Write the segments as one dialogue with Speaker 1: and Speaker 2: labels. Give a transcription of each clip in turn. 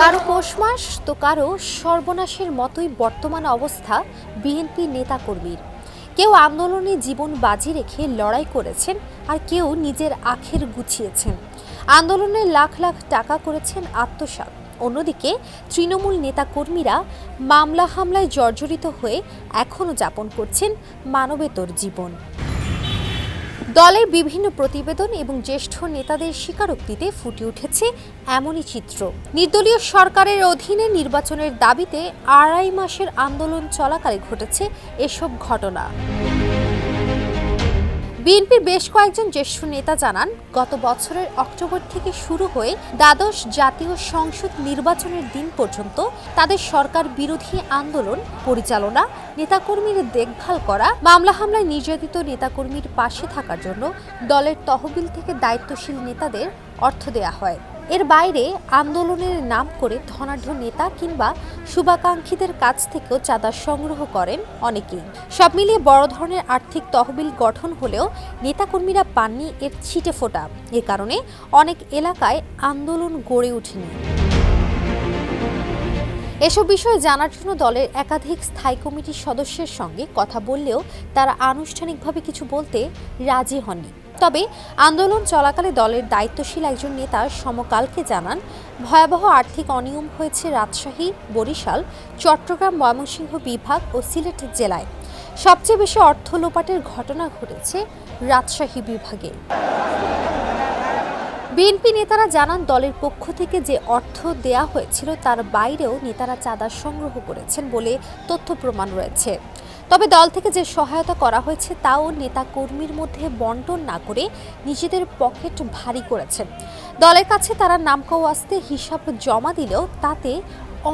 Speaker 1: কারও পৌষ মাস তো কারও সর্বনাশের মতোই বর্তমান অবস্থা বিএনপি নেতাকর্মীর। কেউ আন্দোলনে জীবন বাজি রেখে লড়াই করেছেন আর কেউ নিজের আখের গুছিয়েছেন। আন্দোলনে লাখ লাখ টাকা করেছেন আত্মসাৎ। অন্যদিকে তৃণমূল নেতাকর্মীরা মামলা হামলায় জর্জরিত হয়ে এখনও যাপন করছেন মানবেতর জীবন। দলের বিভিন্ন প্রতিবেদন এবং জ্যেষ্ঠ নেতাদের স্বীকারোক্তিতে ফুটে উঠেছে এমনই চিত্র। নির্দলীয় সরকারের অধীনে নির্বাচনের দাবিতে আড়াই মাসের আন্দোলন চলাকালে ঘটেছে এসব ঘটনা। বিএনপির বেশ কয়েকজন জ্যেষ্ঠ নেতা জানান, গত বছরের অক্টোবর থেকে শুরু হয়ে দ্বাদশ জাতীয় সংসদ নির্বাচনের দিন পর্যন্ত তাদের সরকার বিরোধী আন্দোলন, পরিচালনা, নেতাকর্মীর দেখভাল করা, মামলা হামলায় নির্যাতিত নেতাকর্মীর পাশে থাকার জন্য দলের তহবিল থেকে দায়িত্বশীল নেতাদের অর্থ দেয়া হয়। এর বাইরে আন্দোলনের নাম করে ধনাঢ্য নেতা কিংবা শুভাকাঙ্ক্ষীদের কাছ থেকেও চাঁদা সংগ্রহ করেন অনেকেই। সব মিলিয়ে বড় ধরনের আর্থিক তহবিল গঠন হলেও নেতাকর্মীরা পাননি এর ছিটে ফোটা। এ কারণে অনেক এলাকায় আন্দোলন গড়ে ওঠেনি। এসব বিষয়ে জানার জন্য দলের একাধিক স্থায়ী কমিটির সদস্যের সঙ্গে কথা বললেও তারা আনুষ্ঠানিকভাবে কিছু বলতে রাজি হননি। তবে আন্দোলন চলাকালে দলের দায়িত্বশীল একজন নেতা সমকালকে জানান, ভয়াবহ আর্থিক অনিয়ম হয়েছে রাজশাহী, বরিশাল, চট্টগ্রাম, ময়মনসিংহ বিভাগ ও সিলেট জেলায়। সবচেয়ে বেশি অর্থ লোপাটের ঘটনা ঘটেছে রাজশাহী বিভাগে। বিএনপি নেতারা জানান, দলের পক্ষ থেকে যে অর্থ দেয়া হয়েছিল তার বাইরেও নেতারা চাঁদা সংগ্রহ করেছেন বলে তথ্য প্রমাণ রয়েছে। তবে দল থেকে যে সহায়তা করা হয়েছে তাও নেতা কর্মীর মধ্যে বন্টন না করে নিজেদের পকেট ভারী করেছেন দলের কাছে তারা নামকাও আসতে হিসাব জমা দিলেও তাতে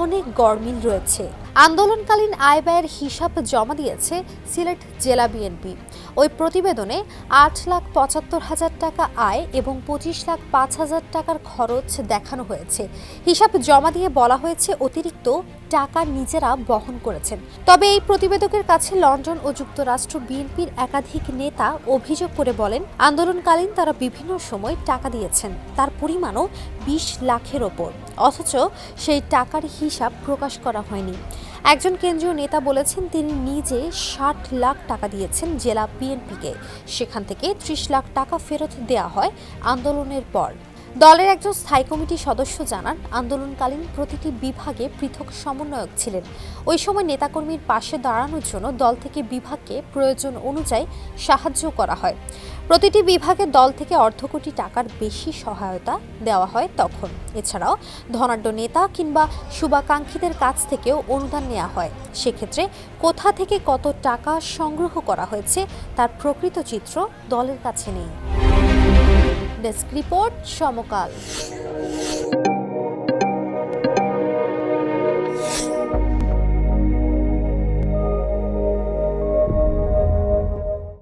Speaker 1: অনেক গরমিল রয়েছে। আন্দোলনকালীন আয় ব্যয়ের হিসাব জমা দিয়েছে সিলেট জেলা বিএনপি। ওই প্রতিবেদনে আট লাখ পঁচাত্তর হাজার টাকা আয় এবং পঁচিশ লাখ পাঁচ হাজার টাকার খরচ দেখানো হয়েছে। হিসাব জমা দিয়ে বলা হয়েছে অতিরিক্ত টাকা নিজেরা বহন করেছেন। তবে এই প্রতিবেদকের কাছে লন্ডন ও যুক্তরাষ্ট্র বিএনপির একাধিক নেতা অভিযোগ করে বলেন, আন্দোলনকালীন তারা বিভিন্ন সময় টাকা দিয়েছেন। তার পরিমাণও বিশ লাখের ওপর। অথচ সেই টাকার হিসাব প্রকাশ করা হয়নি। একজন কেন্দ্রীয় নেতা বলেছেন তিনি নিজে ষাট লাখ টাকা দিয়েছেন জেলা বিএনপিকে। সেখান থেকে ত্রিশ লাখ টাকা ফেরত দেয়া হয় আন্দোলনের পর। দলের একজন স্থায়ী কমিটির সদস্য জানান, আন্দোলনকালীন প্রতিটি বিভাগে পৃথক সমন্বয়ক ছিলেন। ওই সময় নেতাকর্মীর পাশে দাঁড়ানোর জন্য দল থেকে বিভাগকে প্রয়োজন অনুযায়ী সাহায্য করা হয়। প্রতিটি বিভাগে দল থেকে অর্ধ কোটি টাকার বেশি সহায়তা দেওয়া হয় তখন। এছাড়াও ধনাঢ্য নেতা কিংবা শুভাকাঙ্ক্ষীদের কাছ থেকেও অনুদান নেওয়া হয়। সেক্ষেত্রে কোথা থেকে কত টাকা সংগ্রহ করা হয়েছে তার প্রকৃত চিত্র দলের কাছে নেই। ডেস্ক রিপোর্ট সমকাল।